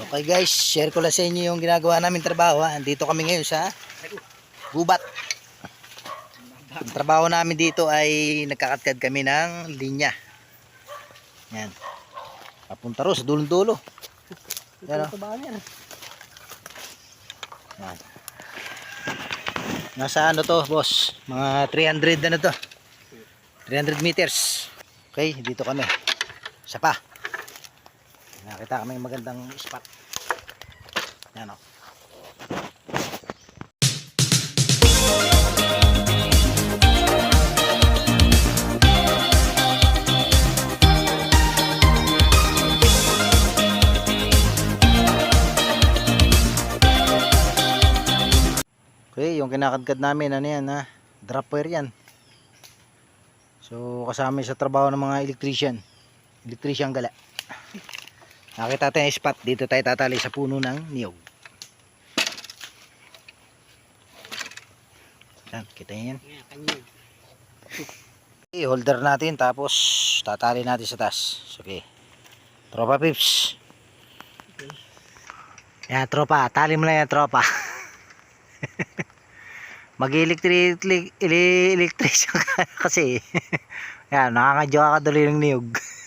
Okay guys, share ko lang sa inyo yung ginagawa namin trabaho. Ha. Andito kami ngayon sa gubat. Ang trabaho namin dito ay nagkakatkad kami ng linya. Yan. Papunta ro sa dulong-dulo. Yan o. Yan. Nasa ano to, boss? Mga 300 ano to? 300 meters. Okay, dito kami. Isa pa. Nakita kami magandang spot. Yan o. Okay, yung kinakadkad namin, ano yan ha? Dropware yan. So, kasama sa trabaho ng mga electrician. Electrician gala. Nakita tayo yung spot. Dito tayo tatali sa puno ng niyog. Yan, kita yan. Okay, holder natin tapos tatali natin sa taas. Okay. Tropa pips. Yan, tropa. Tali mo na yan, tropa. Mag-electric electrician ka kasi. Yan, nakakadyo ka tuloy ng niyog.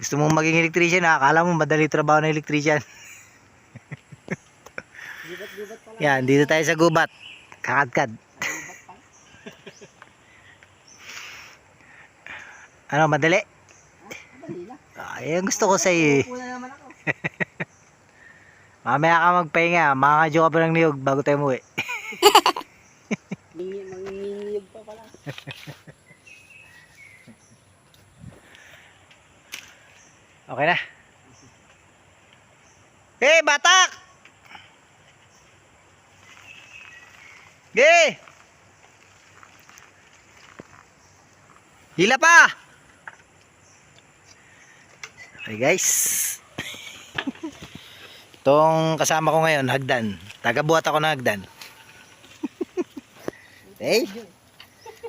Gusto mong maging electrician, ha? akala mo madali trabaho ng electrician. Yan, dito tayo sa gubat. Kakadkad. ano, madali? Ay, ang gusto ko sa iyo. eh. Mamaya ka magpahinga, makakadyo ka pa ng niyog bago tayo muwi. Mangingiyog pa pala. Okay na. Hey, batak! Ge! Hila pa! Okay guys. Itong kasama ko ngayon, hagdan. Tagabuhat ako ng hagdan. okay?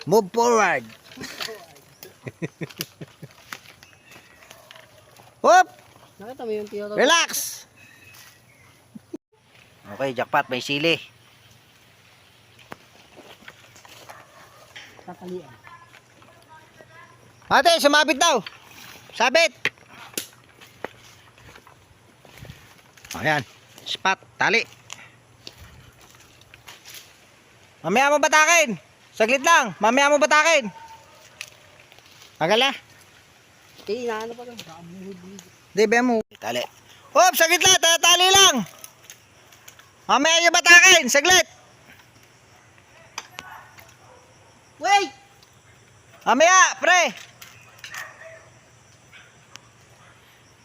Move forward. Hop! Relax! Okay, jackpot. May sili. Tatalian. Ate, sumabit daw. Sabit. Ayan. Spot. Tali. Mamaya mo batakin. Saglit lang. Mamaya mo batakin. Tagal na. Eh, inaano pa lang. Baka buhid-buhid. Di, be mo. Tali. Hop, saglit lang. Tali lang. Mamaya nyo batakin. Saglit. Wait! Mamaya, pre.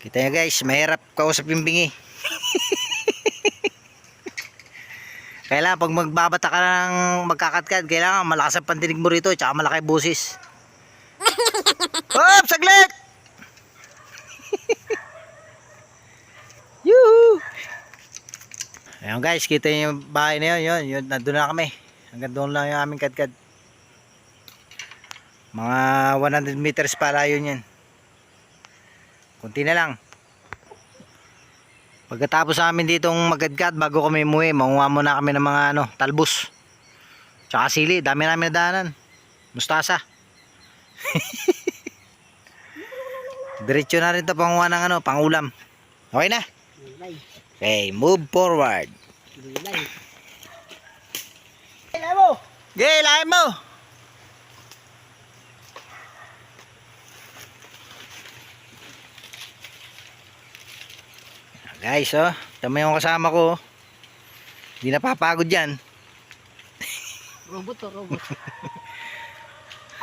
Kita nyo guys, mahirap kausap yung bingi. kailangan pag magbabata ka ng magkakatkad, kailangan malakas ang pandinig mo rito, tsaka malaki busis. Hop, saglit! Ayun guys, kita yung bahay na yun, yun, yun, nandun na kami. Hanggang doon lang yung aming kadkad. Mga 100 meters pala yun yan. Kunti na lang. Pagkatapos namin ditong magadgad bago kami umuwi, manguha muna kami ng mga ano, talbos. Tsaka sili, dami namin nadaanan. Mustasa. Diretso na rin to panguha ng ano, pangulam. Okay na? Okay, move forward. Gulay. Okay, lahin mo. Guys, oh, tama yung kasama ko. oh. Hindi napapagod yan. Robot to, robot.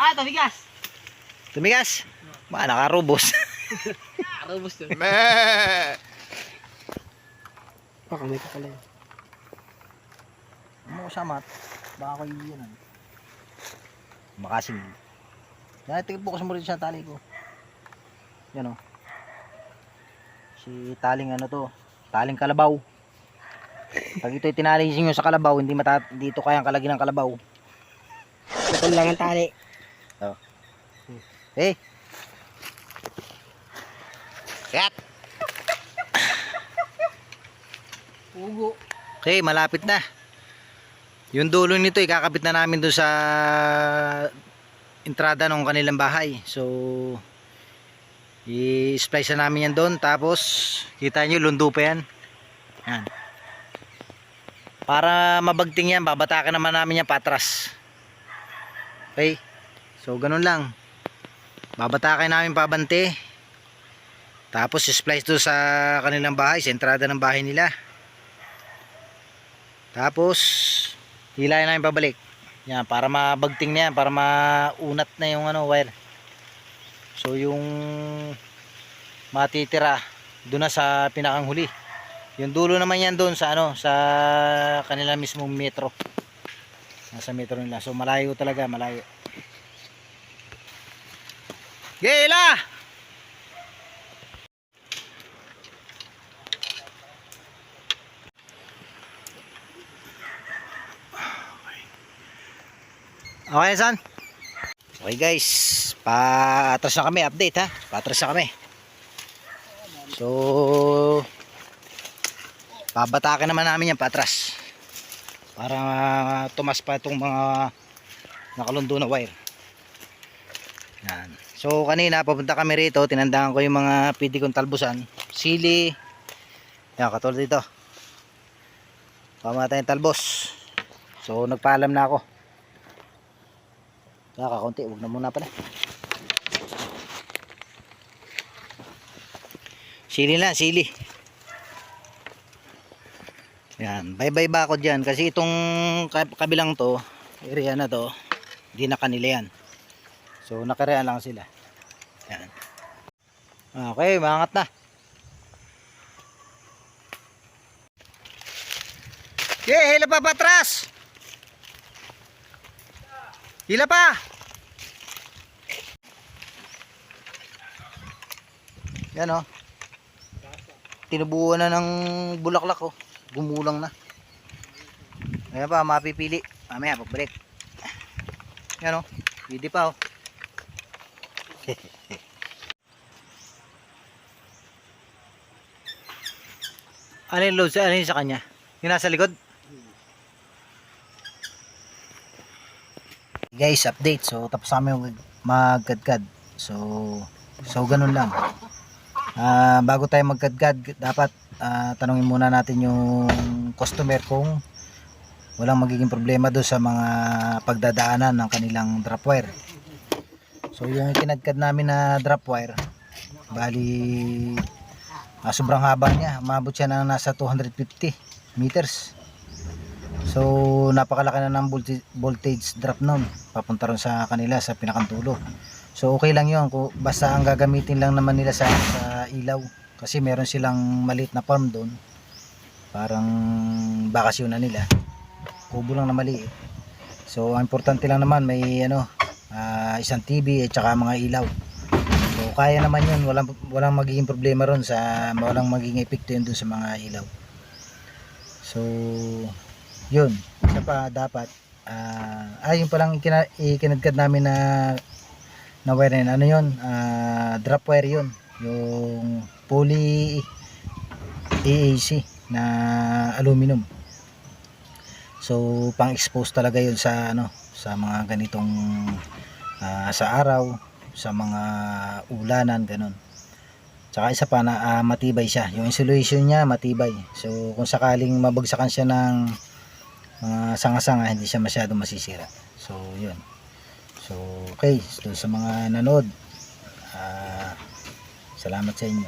ah, tabigas! Tumigas. Mga nakarubos. Robot to. Baka may kapala Ano ko samat? Baka ko yun. ano. Makasing. Yan, tingin bukas mo rin siya tali ko. Yan oh. Si taling ano to. Taling kalabaw. Pag ito'y tinalising nyo sa kalabaw, hindi mata dito kayang kalagi ng kalabaw. Ito lang ang tali. Eh. Kat. Pugo. Okay, malapit na. Yung dulo nito, ikakabit na namin doon sa entrada ng kanilang bahay. So, i-splice na namin yan doon. Tapos, kita nyo, lundo pa yan. Yan. Para mabagting yan, babatakan naman namin yan patras. Okay? So, ganun lang. Babatakan namin pabante. Tapos, i-splice doon sa kanilang bahay, sa entrada ng bahay nila. Tapos, hilahin namin pabalik. Yan, para mabagting na yan, para maunat na yung ano, wire. So, yung matitira doon na sa pinakang huli. Yung dulo naman yan doon sa ano, sa kanila mismong metro. Nasa metro nila. So, malayo talaga, malayo. Gela! Okay, son? Okay guys, paatras na kami, update ha. Paatras na kami. So, babatakin naman namin yan patras. Para tumas pa itong mga nakalundo na wire. Yan. So, kanina papunta kami rito, tinandaan ko yung mga pwede kong talbusan. Sili. Yan, katulad dito. Pamatay yung talbos. So, nagpaalam na ako. Kaka konti, wag na muna pala. Sili lang, sili. Yan, bye-bye ba ako dyan kasi itong kab- kabilang to, area na to, hindi na kanila yan. So nakarean lang sila. Yan. Okay, mangat na. Yeah, hila pa patras. Hila pa. Yan oh. Tinubuan na ng bulaklak oh. Gumulang na. Ayan pa, mapipili. Mamaya, pagbalik. Yan oh. Pwede pa oh. ano yung load sa, yung sa kanya? Yung nasa likod? Guys, update. So, tapos kami mag- magkadkad. So, so ganun lang. Ah, bago tayo magkadkad, dapat ah, tanungin muna natin yung customer kung walang magiging problema doon sa mga pagdadaanan ng kanilang drop wire. So yung kinadkad namin na drop wire, bali ah, sobrang haba niya, umabot siya ng nasa 250 meters. So napakalaki na ng voltage, drop nun, papunta ron sa kanila sa pinakantulo. So okay lang yun, basta ang gagamitin lang naman nila sa, sa ilaw kasi meron silang maliit na farm doon. Parang bakasyon na nila. Kubo lang na maliit. So ang importante lang naman may ano, ah, isang TV at saka mga ilaw. So kaya naman yun, walang, walang magiging problema ron sa walang magiging epekto yun dun sa mga ilaw. So yun, isa pa dapat ah ah, yun palang ikina, ikinadkad namin na na wire yun. ano yun? Ah, drop wire yun. Yung poly AAC na aluminum. So pang expose talaga yun sa ano sa mga ganitong ah, sa araw sa mga ulanan ganun. Tsaka isa pa na ah, matibay siya. Yung insulation niya matibay. So kung sakaling mabagsakan siya ng mga sanga-sanga hindi siya masyadong masisira so yun So, okay. So, sa mga nanood, ah, salamat sa inyo.